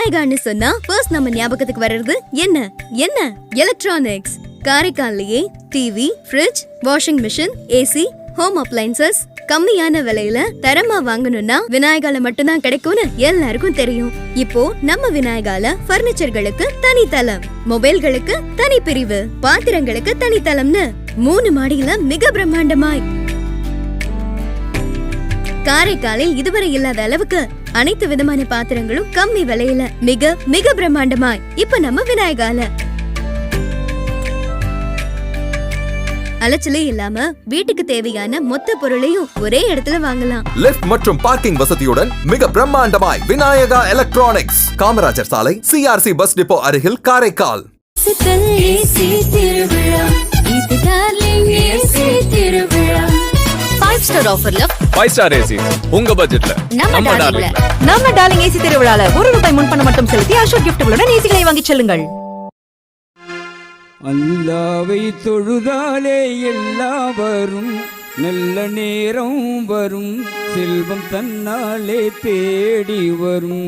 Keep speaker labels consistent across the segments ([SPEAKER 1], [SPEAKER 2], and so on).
[SPEAKER 1] விநாயகான்னு சொன்னா ஃபர்ஸ்ட் நம்ம ஞாபகத்துக்கு வர்றது என்ன? என்ன? Electronics காரைக்கால்லையே TV fridge washing machine AC home appliances கம்மியான விலையில தரமா வாங்கணும்னா விநாயகால மட்டும்தான் கிடைக்கும்னு எல்லாருக்கும் தெரியும். இப்போ நம்ம விநாயகால பர்னிச்சர்களுக்கு தனித்தலம் மொபைல்களுக்கு தனி பிரிவு பாத்திரங்களுக்கு தனித்தலம்னு மூணு மாடியில மிக பிரம்மாண்டமாய். காரைக்காலில் இதுவரை இல்லாத அளவுக்கு அனைத்து விதமான பாத்திரங்களும் கம்மி விலையில மிக மிக பிரம்மாண்டமாய். இப்ப நம்ம விநாயகால. அலைச்சலே இல்லாம வீட்டுக்கு தேவையான மொத்த பொருளையும் ஒரே இடத்துல வாங்கலாம்.
[SPEAKER 2] லிஃப்ட் மற்றும் பார்க்கிங் வசதியுடன் மிக பிரம்மாண்டமாய் விநாயகா எலக்ட்ரானிக்ஸ் காமராஜர் சாலை சிஆர்சி பஸ் டிப்போ அருகில் காரைக்கால்.
[SPEAKER 3] திருவிழா.
[SPEAKER 1] ஃபைவ் ஸ்டார் ஆஃபர்ல
[SPEAKER 4] ஃபைவ் ஸ்டார் ஏசி உங்க பட்ஜெட்ல
[SPEAKER 1] நம்ம டார்லிங்ல
[SPEAKER 5] நம்ம டார்லிங் ஏசி திருவிழால ஒரு ரூபாய் முன்பணம் மட்டும் செலுத்தி அசோக் கிஃப்ட்டுகளுடன் ஏசிகளை வாங்கிச் செல்லுங்கள்.
[SPEAKER 6] அல்லாவை தொழுதாலே எல்லாம் வரும் நல்ல நேரம் வரும். செல்வம் தன்னாலே தேடி வரும்.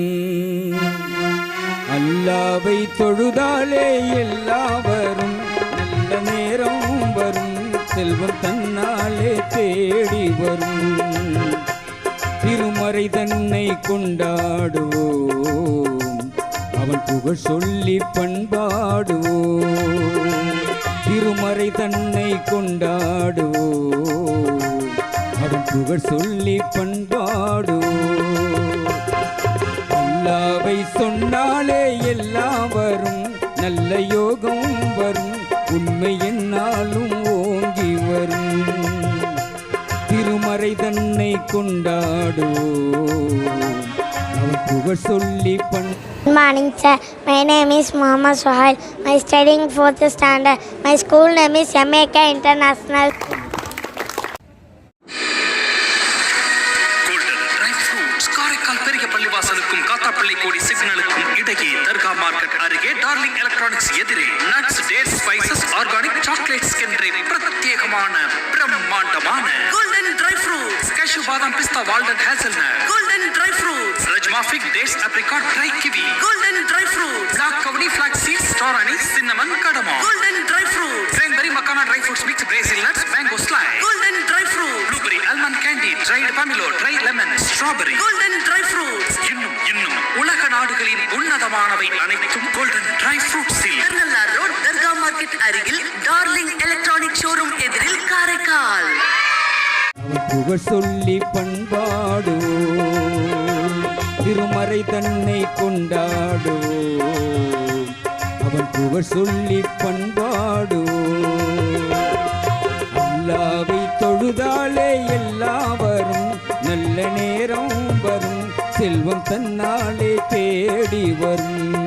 [SPEAKER 6] அல்லாவை தொழுதாலே எல்லாம் வரும் நல்ல நேரம் வரும். செல்வம் தன்னாலே தேடி வரும். திருமறை தன்னை கொண்டாடுவோம். அவன் புகழ் சொல்லி பண்பாடுவோம். திருமறை தன்னை கொண்டாடுவோம். அவன் புகழ் சொல்லி பண்பாடுவோம். அல்லாவை சொன்னாலே எல்லாம் வரும். நல்ல யோகம் வரும். உண்மை என்னாலும் வரும் திருமறை தன்னை கொண்டாடுவோம்
[SPEAKER 7] Good morning, sir. My name is Muhammad Suhail. My studying fourth standard. My school name is MAK International.
[SPEAKER 8] Hazelnut golden dry fruits rajma fig dates apricot dry kiwi golden dry fruits black கவனி flax seeds star cinnamon கடமா golden dry fruits cranberry makhana dry fruits mix Brazil nuts mango slice golden dry fruit blueberry almond candy dried pomelo dry lemon strawberry golden dry fruits இன்னும் இன்னும். உலக நாடுகளின் உன்னதமானவை அனைத்தும் golden dry ஃப்ரூட்ஸில் Thirunallar road தர்கா market அருகில் darling electronic showroom எதிரில் காரைக்கால்
[SPEAKER 6] அவன் புகழ் சொல்லி பண்பாடுவோம் திருமறை தன்னை கொண்டாடுவோம் அவன் புகழ் சொல்லி பண்பாடுவோம் அல்லாவை தொழுதாலே எல்லாவரும் நல்ல நேரம் வரும். செல்வம் தன்னாலே தேடி வரும்.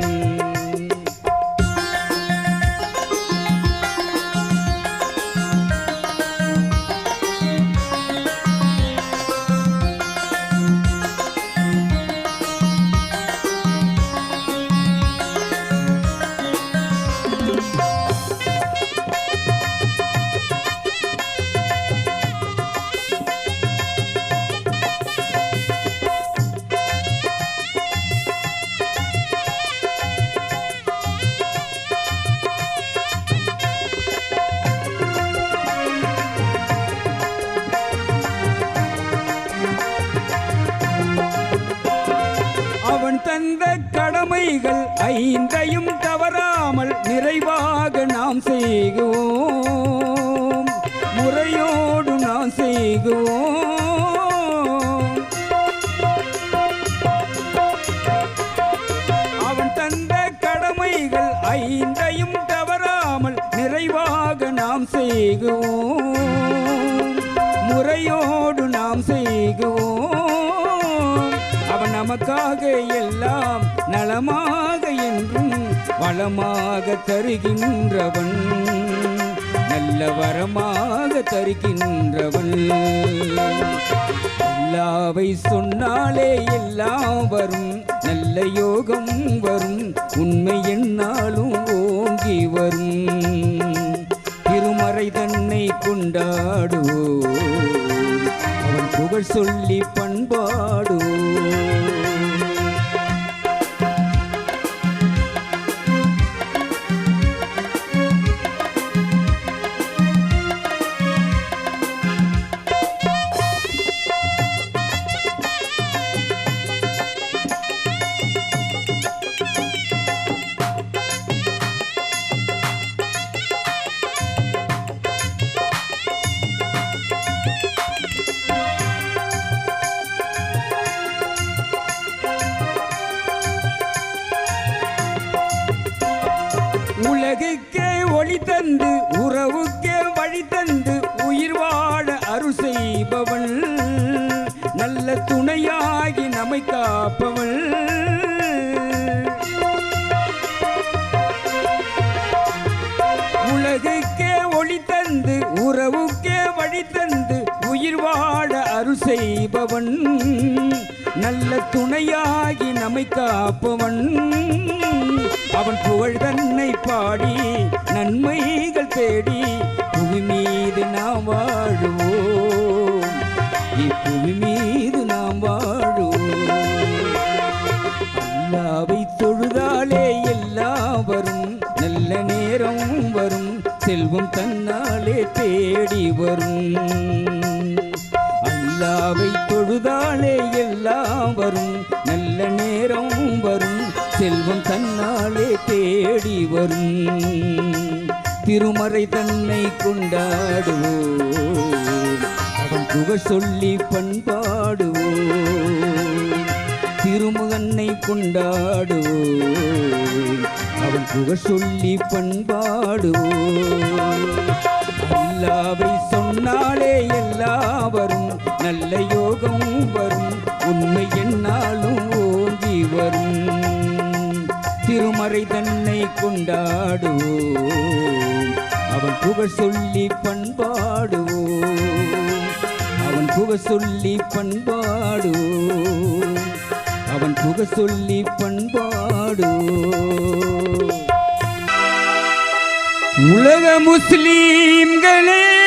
[SPEAKER 6] தந்த கடமைகள் ஐந்தையும் தவறாமல் நிறைவாக நாம் செய்குவோம் முறையோடு நாம் செய்குவோம் அவன் தந்த கடமைகள் ஐந்தையும் தவறாமல் நிறைவாக நாம் செய்குவோம் நமக்காக எல்லாம் நலமாக என்றும் வளமாக தருகின்றவன். நல்ல வரமாக தருகின்றவன். எல்லாவை சொன்னாலே எல்லாம் வரும். நல்ல யோகம் வரும். உண்மை என்னாலும் ஓங்கி வரும். திருமறை தன்னை கொண்டாடுவோ அவன் புகழ் சொல்லி பண்பாடுவோ நல்ல துணையாகி நம்மை காப்பவள். உலகுக்கே ஒளி தந்து உறவுக்கே வழி தந்து உயிர் வாழ அருள் செய்பவன். நல்ல துணையாகி நம்மை காப்பவன். அவன் புகழ் தன்னை பாடி நன்மைகள் தேடி புவி தேடி வரும். அல்லாவை தொழுதாலே எல்லாம் வரும். நல்ல நேரம் வரும். செல்வம் தன்னாலே தேடி வரும். திருமறை தன்னை கொண்டாடுவோம். அவன் புகழ் சொல்லி பண்பாடுவோம். திருமுகன்னை கொண்டாடுவோம். அவன் புகழ் சொல்லி பண்பாடுவோம். அல்லாவை சொன்னாலே எல்லாவரும் நல்ல யோகம் வரும். உண்மை என்னாலும் ஓங்கி வரும். திருமறை தன்னை கொண்டாடுவோம். அவன் புகழ் சொல்லி பண்பாடுவோம். அவன் புகழ் சொல்லி பண்பாடுவோம். அவன் புகழ் சொல்லி பண்பாடுவோம். உலக முஸ்லீம்களே.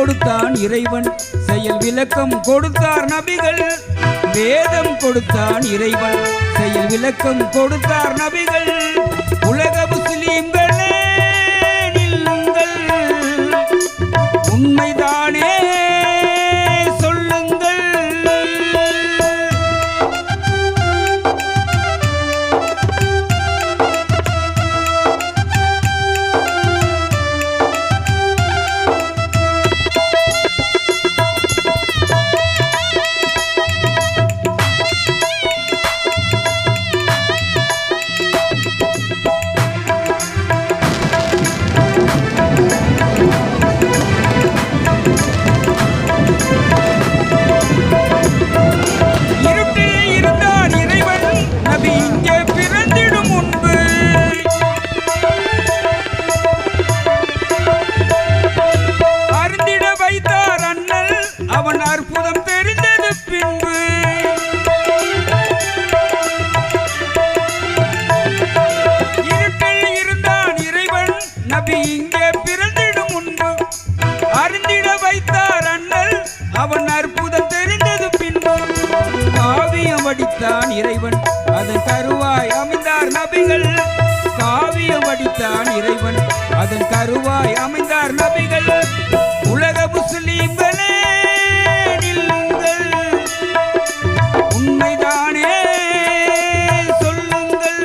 [SPEAKER 6] கொடுத்தான் இறைவன். செயல் விளக்கம் கொடுத்தார் நபிகள். வேதம் கொடுத்தான் இறைவன். செயல் விளக்கம் கொடுத்தார் நபிகள். உலக முஸ்லீம்கள் வடித்தான் இறைவன். அதன் கருவாய் அமைந்தார் நபிகள். காவியம் வடித்தான் இறைவன். அதன் கருவாய் அமைந்தார் நபிகள். உலக முஸ்லீம்களே உண்மைதானே சொல்லுங்கள்.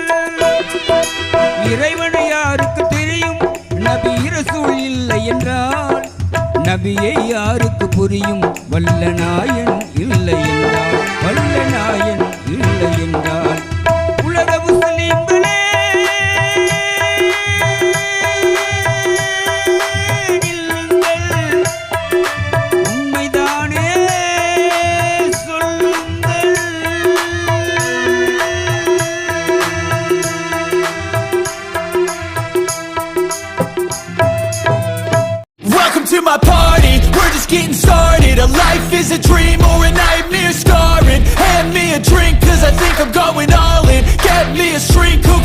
[SPEAKER 6] இறைவனை யாருக்கு தெரியும்? நபி ரசூல் இல்லை என்றால் நபியை யாருக்கு புரியும்? வல்ல நாயன்